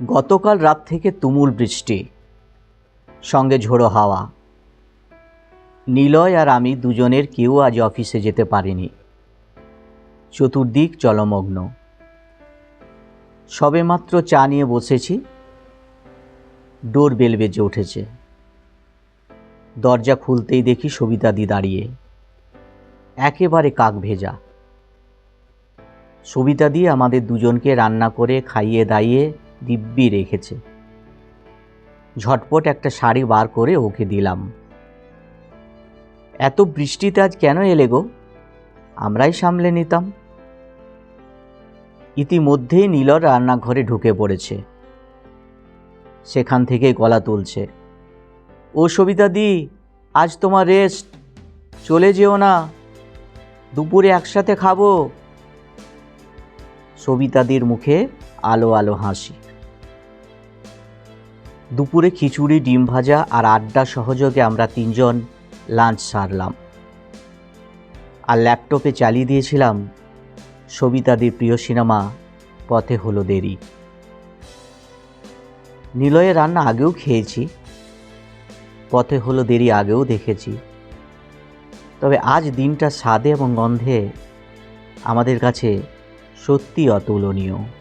গতকাল রাত থেকে তুমুল বৃষ্টি, সঙ্গে ঝোড়ো হাওয়া। নিলয় আর আমি দুজনের কেউ আজ অফিসে যেতে পারিনি। চতুর্দিক জলমগ্ন। সবেমাত্র চা নিয়ে বসেছি ডোর বেল বেজে উঠেছে। দরজা খুলতেই দেখি সবিতাদি দাঁড়িয়ে, একেবারে কাক ভেজা। সবিতাদি আমাদের দুজনকে রান্না করে খাইয়ে দাইয়ে দিব্যি রেখেছে। ঝটপট একটা শাড়ি বার করে ওকে দিলাম। এত বৃষ্টিতে আজ কেন এলে গো? আমরাই সামলে নিতাম। ইতিমধ্যেই নীলর রান্নাঘরে ঢুকে পড়েছে। সেখান থেকে গলা তুলছে। ও সবিতা দি, আজ তোমার রেস্ট চলে যেও না। দুপুরে একসাথে খাব। সবিতাদির মুখে আলো আলো হাসি। দুপুরে খিচুড়ি, ডিম ভাজা আর আড্ডা সহযোগে আমরা তিনজন লাঞ্চ সারলাম। আর ল্যাপটপে চালিয়ে দিয়েছিলাম সবিতাদির প্রিয় সিনেমা, পথে হলো দেরি। নিলয়ের রান্না আগেও খেয়েছি, পথে হলো দেরি আগেও দেখেছি। তবে আজ দিনটা স্বাদে এবং গন্ধে আমাদের কাছে সত্যি অতুলনীয়।